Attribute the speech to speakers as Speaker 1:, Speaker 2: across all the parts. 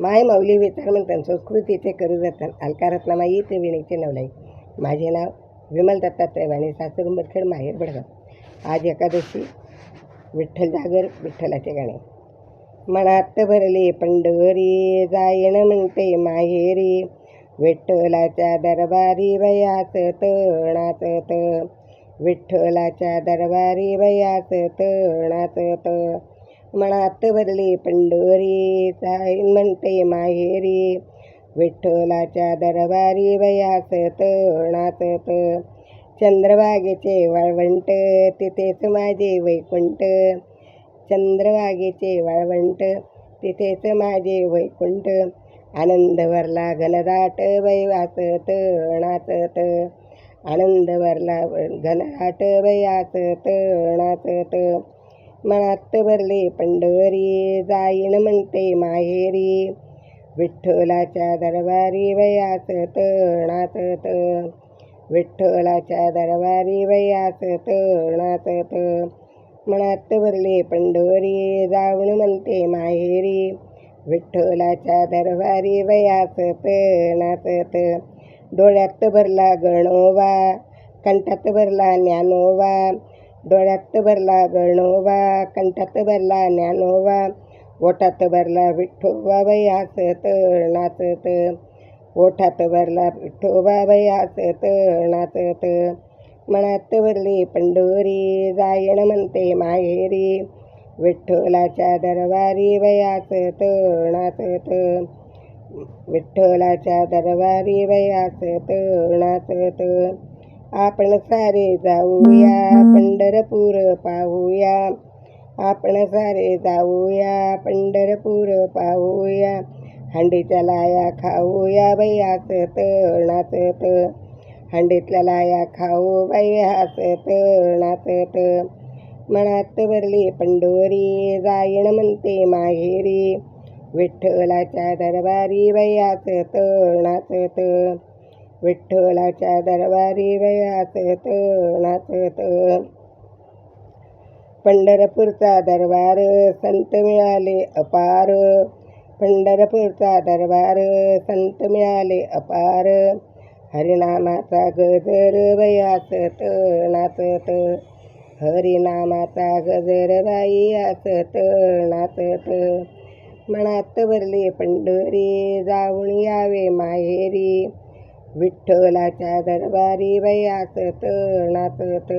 Speaker 1: माय माऊली विचार म्हणतात संस्कृतीचे करू जातात अलकारत्नामाई ते विणीचे नवलाई. माझे नाव विमल दत्तात्रय वाणी सासर उंबरखेड माहेर बडगाव. आज एकादशी विठ्ठल जागर विठ्ठलाचे गाणे. मनात भरले पंढरी जायण म्हणते माहेरी. विठ्ठलाच्या दरबारी वयास त विठ्ठलाच्या दरबारी वयास त मनात भरली पंढोरी जाईन म्हणते माहेरी. विठ्ठलाच्या दरबारी वयासत तणाचत चंद्रभागेचे वाळवंट तिथेच माझे वैकुंठ. चंद्रभागेचे वाळवंट तिथेच माझे वैकुंठ. आनंद वरला घनदाट वैवासत नाचत आनंद वरला घनदाट वयासत नाचत मनात भरले पंढरी जाईन म्हणते माहेरी. विठ्ठलाच्या दरबारी वयासत नाचत विठ्ठलाच्या दरबारी वयासत नाचत मनात भरले पंढरी जाऊन म्हणते माहेरी. विठ्ठलाच्या दरबारी वयासत नाचत डोळ्यात भरला गणोबा कंठात भरला ज्ञानोबा डोळ्यात भरला गणोबा कंठात भरला ज्ञानोबा ओठात भरला विठ्ठोबा हसत नाचत. ओठात भरला विठ्ठोबा हसत नाचत. मनात भरली पंढोरी जायण म्हणते माहेरी. विठ्ठलाच्या दरबारी वयासत नाचत. विठ्ठलाच्या दरबारी वयासत नाचत. आपण सारे जाऊया पंढरपूर पाहूया. आपण सारे जाऊया पंढरपूर पाहूया. हंडीच्या लाया खाऊया बाई हसत नाचत हंडीतल्या लाया खाऊ बाई हसत नाचत मनात भरली पंढोरी जाईन म्हणते माहेरी. विठ्ठलाच्या दरबारी बाई हसत नाचत विठ्ठलाच्या दरबारी वयात नाचत पंढरपूरचा दरबार संत मिळाले अपार. पंढरपूरचा दरबार संत मिळाले अपार. हरिनामाचा गजर वयासत नाचत हरिनामाचा गजर बाई असत नाचत मनात भरले पंढरी जाऊन यावे माहेरी. विठ्ठलाच्या दरबारी वयासत नाचत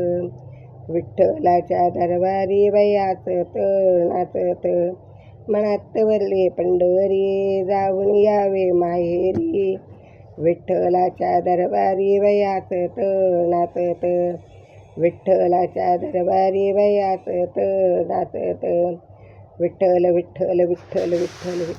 Speaker 1: विठ्ठलाच्या दरबारी वयासत नाचत मनात वरले पंढरी जाऊन यावे माहेरी. विठ्ठलाच्या दरबारी वयासत नाचत विठ्ठलाच्या दरबारी वयात नाचत विठ्ठल विठ्ठल विठ्ठल विठ्ठल विठ्ठल.